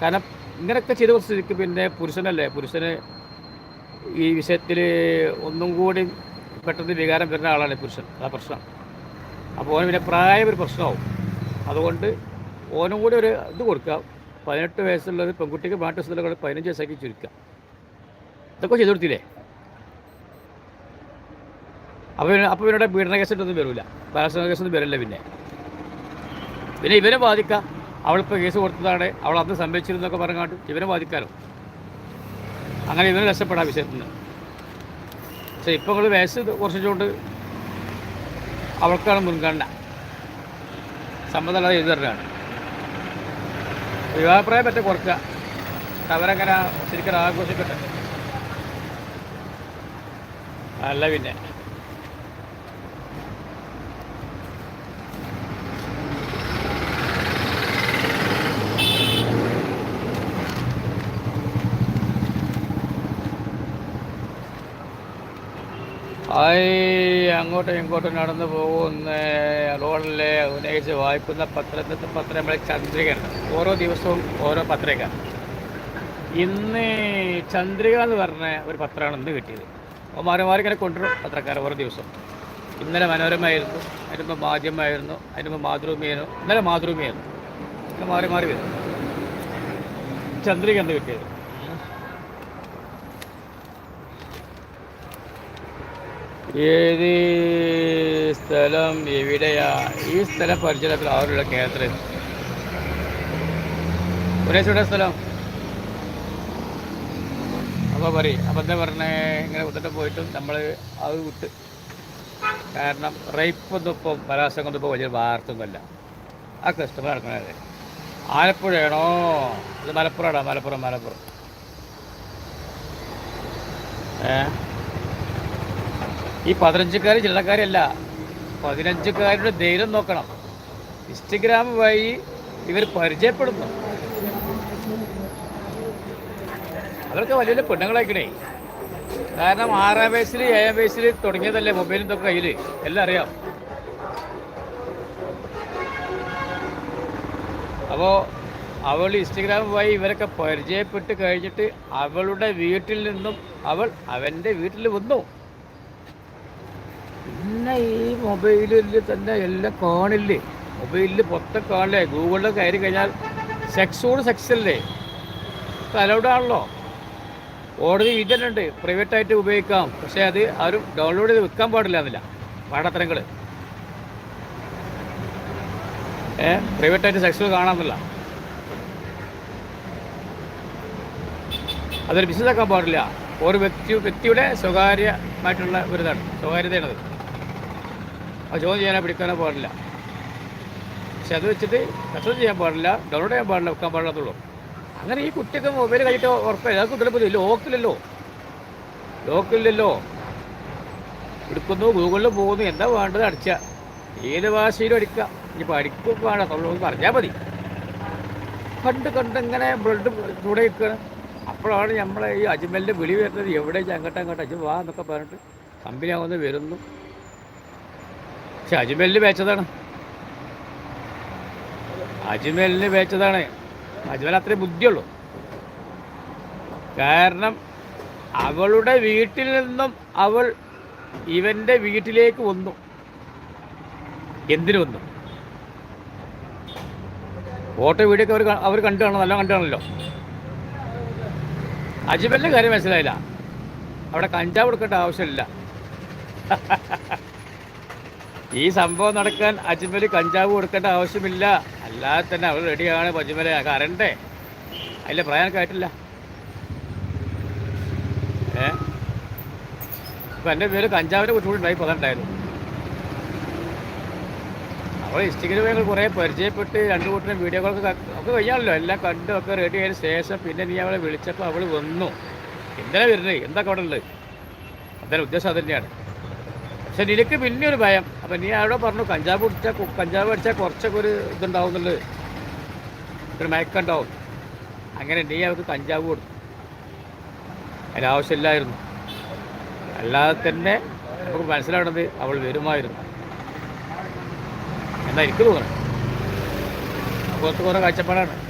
കാരണം ഇങ്ങനെയൊക്കെ ചെയ്ത സ്ഥിതിക്ക് പിന്നെ പുരുഷനല്ലേ? പുരുഷന് ഈ വിഷയത്തിൽ ഒന്നും കൂടി പെട്ടെന്ന് വികാരം വരുന്ന ആളാണ് പുരുഷൻ. അതാ പ്രശ്നം. അപ്പോൾ ഓന് പിന്നെ പ്രായം ഒരു പ്രശ്നമാവും. അതുകൊണ്ട് ഓനും കൂടി ഒരു ഇത് കൊടുക്കുക. പതിനെട്ട് ഒരു പെൺകുട്ടിക്ക് പതിനെട്ട് വയസ്സുള്ള പതിനഞ്ച് വയസ്സാക്കി ചുരുക്കുക. ഇതൊക്കെ ചെയ്തു കൊടുത്തില്ലേ? അപ്പോൾ അപ്പോൾ ഇവരുടെ പീഡന കേസിട്ടൊന്നും വരില്ല ബലാത്സംഗ കേസൊന്നും വരില്ല പിന്നെ. പിന്നെ ഇവരെ ബാധിക്കാം അവളിപ്പോൾ കേസ് കൊടുത്തതാണ് അവൾ അന്ന് സംഭവിച്ചിരുന്നൊക്കെ പറഞ്ഞാട്ട് ഇവരെ ബാധിക്കാലോ? അങ്ങനെ ഇവരെ രക്ഷപ്പെടാം വിഷയത്തിൽ നിന്ന് പക്ഷേ ഇപ്പോൾ നിങ്ങൾ വയസ്സ് കുറച്ചുകൊണ്ട് അവൾക്കാണ് മുൻഗണന. സമ്മതമല്ലാതെ എഴുതി തരാണ് വിവാഹപ്രായം പറ്റ കുറക്കുക അവരങ്ങനെ ശരിക്കും ആഘോഷിക്കട്ടെ. അല്ല പിന്നെ. ആയി അങ്ങോട്ടും ഇങ്ങോട്ടും നടന്നു പോകുന്ന റോഡിലെ ഉന്നയിച്ച് വായിക്കുന്ന പത്രത്തിന്റെ പത്രം നമ്മളെ ചന്ദ്രികയാണ്. ഓരോ ദിവസവും ഓരോ പത്രിക ഇന്ന് ചന്ദ്രിക എന്ന് പറഞ്ഞ ഒരു പത്രമാണ് ഇന്ന് കിട്ടിയത്. അപ്പോൾ മാറി മാറി ഇങ്ങനെ കൊണ്ടുവരും പത്രക്കാർ ഓരോ ദിവസം. ഇന്നലെ മനോരമയായിരുന്നു അതിനുമ്പോൾ മാധ്യമമായിരുന്നു അതിനുമ്പോൾ മാതൃഭൂമിയായിരുന്നു ഇന്നലെ മാതൃഭൂമിയായിരുന്നു. ഇങ്ങനെ മാറി മാറി വരും. ചന്ദ്രിക എന്ന് കിട്ടിയത്. ഏത് സ്ഥലം എവിടെയാ? ഈ സ്ഥലം പരിചയത്തിൽ ആരുള്ള കേന്ദ്രം? സുരേഷ് സ്ഥലം. അപ്പോൾ പറയും അപ്പം എന്താ പറഞ്ഞേ? ഇങ്ങനെ കുത്തിട്ട് പോയിട്ടും നമ്മൾ അത് വിട്ട് കാരണം റേപ്പൊന്നും പരാസം ബലാത്സംഗം ഇപ്പോൾ വലിയ വാർത്തൊന്നുമല്ല ആ കസ്റ്റമർ നടക്കണത് ആലപ്പുഴയാണോ? ഇത് മലപ്പുറമാണോ? മലപ്പുറം മലപ്പുറം. ഏ? ഈ പതിനഞ്ചുകാർ ചില്ലക്കാരല്ല പതിനഞ്ചുകാരുടെ ധൈര്യം നോക്കണം. ഇൻസ്റ്റഗ്രാം വഴി ഇവർ പരിചയപ്പെടുന്നു. അവർക്ക് വലിയ വലിയ പെണ്ണുങ്ങളായിക്കണേ. കാരണം ആറാം വയസ്സിൽ ഏഴാം വയസ്സിൽ തുടങ്ങിയതല്ലേ മൊബൈലും ഇതൊക്കെ കയ്യിൽ എല്ലാം അറിയാം. അപ്പോൾ അവൾ ഇൻസ്റ്റഗ്രാം വഴി ഇവരൊക്കെ പരിചയപ്പെട്ട് കഴിഞ്ഞിട്ട് അവളുടെ വീട്ടിൽ നിന്നും അവൾ അവന്റെ വീട്ടിൽ വന്നു. പിന്നെ ഈ മൊബൈലിൽ തന്നെ എല്ലാം കാണില്ലേ? മൊബൈലിൽ പൊത്തം കാണില്ലേ? ഗൂഗിളിൽ കയറി കഴിഞ്ഞാൽ സെക്സോട് സെക്സ് അല്ലേ? അലൗഡ് ആണല്ലോ. കോടതി പ്രൈവറ്റ് പ്രൈവറ്റായിട്ട് ഉപയോഗിക്കാം. പക്ഷേ അത് ആരും ഡൗൺലോഡ് ചെയ്ത് വെക്കാൻ പാടില്ല എന്നില്ല. പാടത്തരങ്ങൾ ഏ? പ്രൈവറ്റായിട്ട് സെക്സ് കാണാമെന്നില്ല അതൊരു ബിസിനസ് ആക്കാൻ പാടില്ല. ഒരു വ്യക്തി വ്യക്തിയുടെ സ്വകാര്യമായിട്ടുള്ള ഒരു ഇതാണ് സ്വകാര്യതയാണത്. അത് ചോദ്യം ചെയ്യാനോ പിടിക്കാനോ പാടില്ല. പക്ഷെ അത് വെച്ചിട്ട് കസ്റ്റഡി ചെയ്യാൻ പാടില്ല ഡൗൺലോഡ് ചെയ്യാൻ പാടില്ല വെക്കാൻ പാടില്ലാത്തുള്ളൂ അങ്ങനെ ഈ കുട്ടിക്ക് മൊബൈൽ കഴിച്ചിട്ട് ഉറപ്പായി. അത് കുട്ടികളെ ലോക്കില്ലല്ലോ. ലോക്കില്ലല്ലോ. എടുക്കുന്നു ഗൂഗിളിൽ പോകുന്നു എന്താ വേണ്ടത് അടിച്ച. ഏത് ഭാഷയിലും അടിക്കുക ഇനി പഠിക്കും വേണം പറഞ്ഞാൽ മതി. കണ്ട് കണ്ട് ഇങ്ങനെ ബ്ലഡ് ചൂടെ നിൽക്കുകയാണ്. അപ്പോഴാണ് നമ്മളെ ഈ അജ്മലിന്റെ വിളി വരുന്നത്. എവിടെ അങ്ങോട്ട് അങ്ങോട്ട് അജ് വാ എന്നൊക്കെ പറഞ്ഞിട്ട് കമ്പനി ആവുന്ന വരുന്നു. പക്ഷെ അജ്മലിന് വെച്ചതാണ്. അജ്മലിന് വെച്ചതാണ്. അജ്മൽ അത്രയും ബുദ്ധിയുള്ളൂ. കാരണം അവളുടെ വീട്ടിൽ നിന്നും അവൾ ഇവന്റെ വീട്ടിലേക്ക് വന്നു. എന്തിനു വന്നു? ഫോട്ടോ വീഡിയോ ഒക്കെ അവർ അവർ കണ്ടു കാണണം നല്ല കണ്ടു കാണല്ലോ അജ്മലിന്റെ കാര്യം മനസ്സിലായില്ല. അവിടെ കഞ്ചാവ് കൊടുക്കേണ്ട ആവശ്യമില്ല. ഈ സംഭവം നടക്കാൻ അജ്മൽ കഞ്ചാവ് കൊടുക്കേണ്ട ആവശ്യമില്ല. അല്ലാതെ തന്നെ അവൾ റെഡിയാണ് അജ്മലെ. കറണ്ടേ അതിന്റെ പ്രായമൊക്കെ ആയിട്ടില്ല ഏ? ഇപ്പം എന്റെ പേര് കഞ്ചാവിനെ കുറിച്ചുകൂടി ഉണ്ടായി പതുണ്ടായിരുന്നു അവൾ ഇൻസ്റ്റഗ്രാം ഞങ്ങൾ കുറേ പരിചയപ്പെട്ട് രണ്ട് കൂട്ടരും വീഡിയോകളൊക്കെ ഒക്കെ കഴിയാമല്ലോ എല്ലാം കണ്ടും ഒക്കെ റെഡി ആയതിനു ശേഷം പിന്നെ നീ അവളെ വിളിച്ചപ്പോൾ അവൾ വന്നു. എന്തിനാ വരുന്നത് എന്തൊക്കെ അവിടെ ഉള്ളത്? അതിന്റെ ഉദ്ദേശം അത് തന്നെയാണ് പക്ഷെ നിനക്ക് പിന്നെ ഒരു ഭയം. അപ്പം നീ അവിടെ പറഞ്ഞു കഞ്ചാവ് കുടിച്ചാൽ കഞ്ചാവ് അടിച്ചാൽ കുറച്ചൊക്കെ ഒരു ഇതുണ്ടാവും എന്നുള്ളത്. ഒരു മയക്കുണ്ടാവും. അങ്ങനെ നീ അവർക്ക് കഞ്ചാവ് കൊടുത്തു. അതിനാവശ്യമില്ലായിരുന്നു അല്ലാതെ തന്നെ നമുക്ക് മനസ്സിലാവുന്നത് അവൾ വരുമായിരുന്നു. എന്നാ എനിക്ക് തോന്നണം. പുറത്ത് കുറേ കാഴ്ചപ്പാടാണ്.